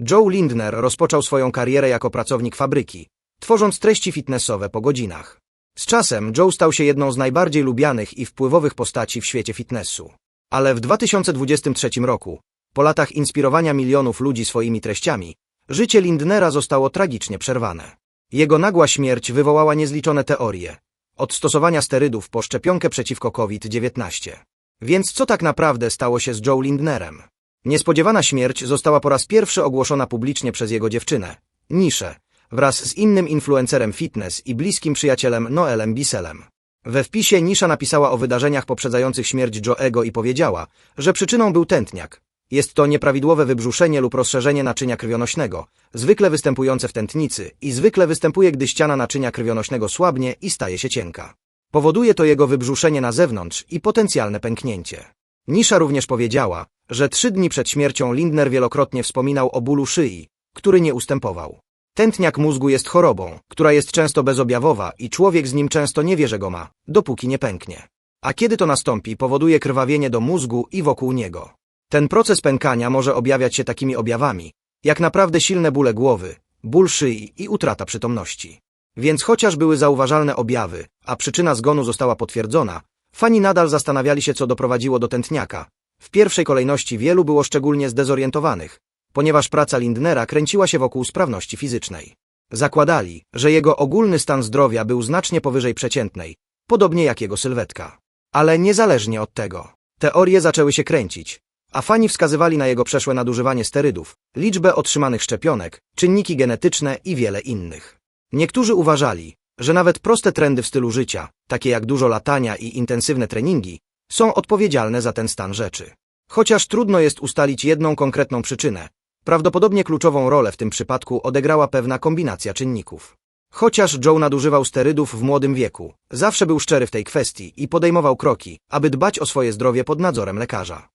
Joe Lindner rozpoczął swoją karierę jako pracownik fabryki, tworząc treści fitnessowe po godzinach. Z czasem Joe stał się jedną z najbardziej lubianych i wpływowych postaci w świecie fitnessu. Ale w 2023 roku, po latach inspirowania milionów ludzi swoimi treściami, życie Lindnera zostało tragicznie przerwane. Jego nagła śmierć wywołała niezliczone teorie, od stosowania sterydów po szczepionkę przeciwko COVID-19. Więc co tak naprawdę stało się z Joe Lindnerem? Niespodziewana śmierć została po raz pierwszy ogłoszona publicznie przez jego dziewczynę, Niszę, wraz z innym influencerem fitness i bliskim przyjacielem Noelem Biselem. We wpisie Nisza napisała o wydarzeniach poprzedzających śmierć Joe'ego i powiedziała, że przyczyną był tętniak. Jest to nieprawidłowe wybrzuszenie lub rozszerzenie naczynia krwionośnego, zwykle występujące w tętnicy i zwykle występuje, gdy ściana naczynia krwionośnego słabnie i staje się cienka. Powoduje to jego wybrzuszenie na zewnątrz i potencjalne pęknięcie. Nisza również powiedziała, że trzy dni przed śmiercią Lindner wielokrotnie wspominał o bólu szyi, który nie ustępował. Tętniak mózgu jest chorobą, która jest często bezobjawowa i człowiek z nim często nie wie, że go ma, dopóki nie pęknie. A kiedy to nastąpi, powoduje krwawienie do mózgu i wokół niego. Ten proces pękania może objawiać się takimi objawami, jak naprawdę silne bóle głowy, ból szyi i utrata przytomności. Więc chociaż były zauważalne objawy, a przyczyna zgonu została potwierdzona, fani nadal zastanawiali się, co doprowadziło do tętniaka. W pierwszej kolejności wielu było szczególnie zdezorientowanych, ponieważ praca Lindnera kręciła się wokół sprawności fizycznej. Zakładali, że jego ogólny stan zdrowia był znacznie powyżej przeciętnej, podobnie jak jego sylwetka. Ale niezależnie od tego, teorie zaczęły się kręcić, a fani wskazywali na jego przeszłe nadużywanie sterydów, liczbę otrzymanych szczepionek, czynniki genetyczne i wiele innych. Niektórzy uważali, że nawet proste trendy w stylu życia, takie jak dużo latania i intensywne treningi, są odpowiedzialne za ten stan rzeczy. Chociaż trudno jest ustalić jedną konkretną przyczynę, prawdopodobnie kluczową rolę w tym przypadku odegrała pewna kombinacja czynników. Chociaż Joe nadużywał sterydów w młodym wieku, zawsze był szczery w tej kwestii i podejmował kroki, aby dbać o swoje zdrowie pod nadzorem lekarza.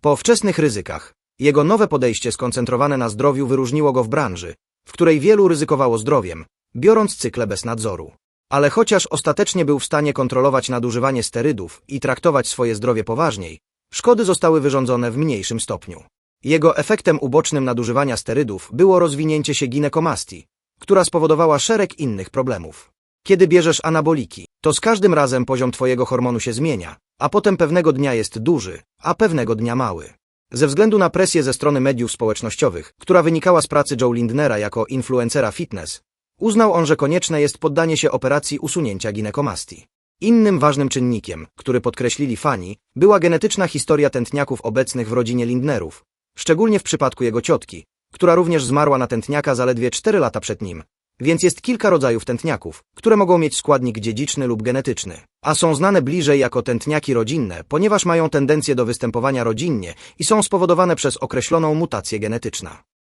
Po wczesnych ryzykach, jego nowe podejście skoncentrowane na zdrowiu wyróżniło go w branży, w której wielu ryzykowało zdrowiem, biorąc cykle bez nadzoru. Ale chociaż ostatecznie był w stanie kontrolować nadużywanie sterydów i traktować swoje zdrowie poważniej, szkody zostały wyrządzone w mniejszym stopniu. Jego efektem ubocznym nadużywania sterydów było rozwinięcie się ginekomastii, która spowodowała szereg innych problemów. Kiedy bierzesz anaboliki, to z każdym razem poziom twojego hormonu się zmienia, a potem pewnego dnia jest duży, a pewnego dnia mały. Ze względu na presję ze strony mediów społecznościowych, która wynikała z pracy Joe Lindnera jako influencera fitness, uznał on, że konieczne jest poddanie się operacji usunięcia ginekomastii. Innym ważnym czynnikiem, który podkreślili fani, była genetyczna historia tętniaków obecnych w rodzinie Lindnerów, szczególnie w przypadku jego ciotki, która również zmarła na tętniaka zaledwie 4 lata przed nim, więc jest kilka rodzajów tętniaków, które mogą mieć składnik dziedziczny lub genetyczny, a są znane bliżej jako tętniaki rodzinne, ponieważ mają tendencję do występowania rodzinnie i są spowodowane przez określoną mutację genetyczną.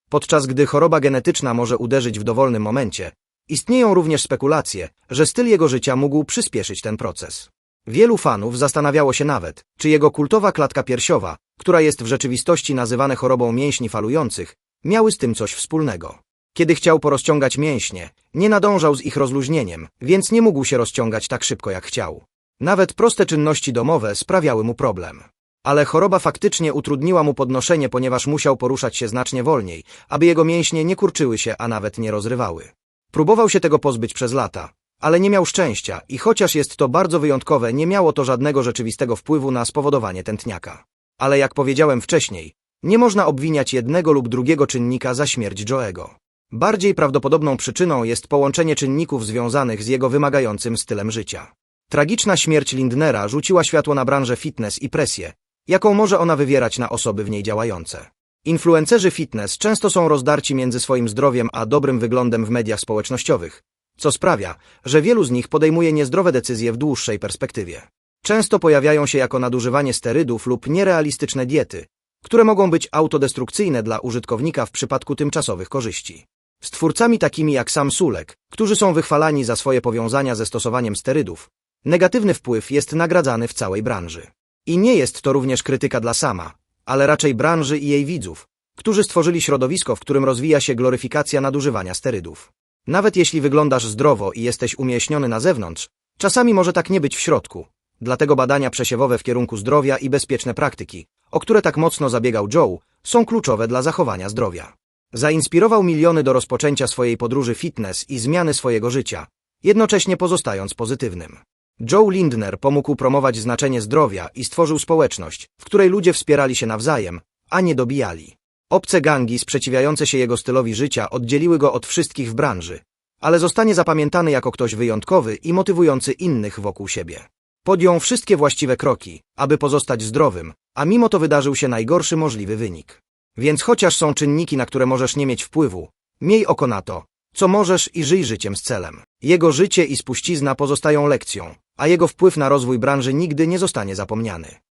Podczas gdy choroba genetyczna może uderzyć w dowolnym momencie, istnieją również spekulacje, że styl jego życia mógł przyspieszyć ten proces. Wielu fanów zastanawiało się nawet, czy jego kultowa klatka piersiowa, która jest w rzeczywistości nazywana chorobą mięśni falujących, miały z tym coś wspólnego. Kiedy chciał porozciągać mięśnie, nie nadążał z ich rozluźnieniem, więc nie mógł się rozciągać tak szybko jak chciał. Nawet proste czynności domowe sprawiały mu problem. Ale choroba faktycznie utrudniła mu podnoszenie, ponieważ musiał poruszać się znacznie wolniej, aby jego mięśnie nie kurczyły się, a nawet nie rozrywały. Próbował się tego pozbyć przez lata, ale nie miał szczęścia i chociaż jest to bardzo wyjątkowe, nie miało to żadnego rzeczywistego wpływu na spowodowanie tętniaka. Ale jak powiedziałem wcześniej, nie można obwiniać jednego lub drugiego czynnika za śmierć Joe'ego. Bardziej prawdopodobną przyczyną jest połączenie czynników związanych z jego wymagającym stylem życia. Tragiczna śmierć Lindnera rzuciła światło na branżę fitness i presję, jaką może ona wywierać na osoby w niej działające. Influencerzy fitness często są rozdarci między swoim zdrowiem a dobrym wyglądem w mediach społecznościowych, co sprawia, że wielu z nich podejmuje niezdrowe decyzje w dłuższej perspektywie. Często pojawiają się jako nadużywanie sterydów lub nierealistyczne diety, które mogą być autodestrukcyjne dla użytkownika w przypadku tymczasowych korzyści. Z twórcami takimi jak Sam Sulek, którzy są wychwalani za swoje powiązania ze stosowaniem sterydów, negatywny wpływ jest nagradzany w całej branży. I nie jest to również krytyka dla Sama, ale raczej branży i jej widzów, którzy stworzyli środowisko, w którym rozwija się gloryfikacja nadużywania sterydów. Nawet jeśli wyglądasz zdrowo i jesteś umieśniony na zewnątrz, czasami może tak nie być w środku. Dlatego badania przesiewowe w kierunku zdrowia i bezpieczne praktyki, o które tak mocno zabiegał Joe, są kluczowe dla zachowania zdrowia. Zainspirował miliony do rozpoczęcia swojej podróży fitness i zmiany swojego życia, jednocześnie pozostając pozytywnym. Joe Lindner pomógł promować znaczenie zdrowia i stworzył społeczność, w której ludzie wspierali się nawzajem, a nie dobijali. Obce gangi sprzeciwiające się jego stylowi życia oddzieliły go od wszystkich w branży, ale zostanie zapamiętany jako ktoś wyjątkowy i motywujący innych wokół siebie. Podjął wszystkie właściwe kroki, aby pozostać zdrowym, a mimo to wydarzył się najgorszy możliwy wynik. Więc chociaż są czynniki, na które możesz nie mieć wpływu, miej oko na to, co możesz i żyj życiem z celem. Jego życie i spuścizna pozostają lekcją, a jego wpływ na rozwój branży nigdy nie zostanie zapomniany.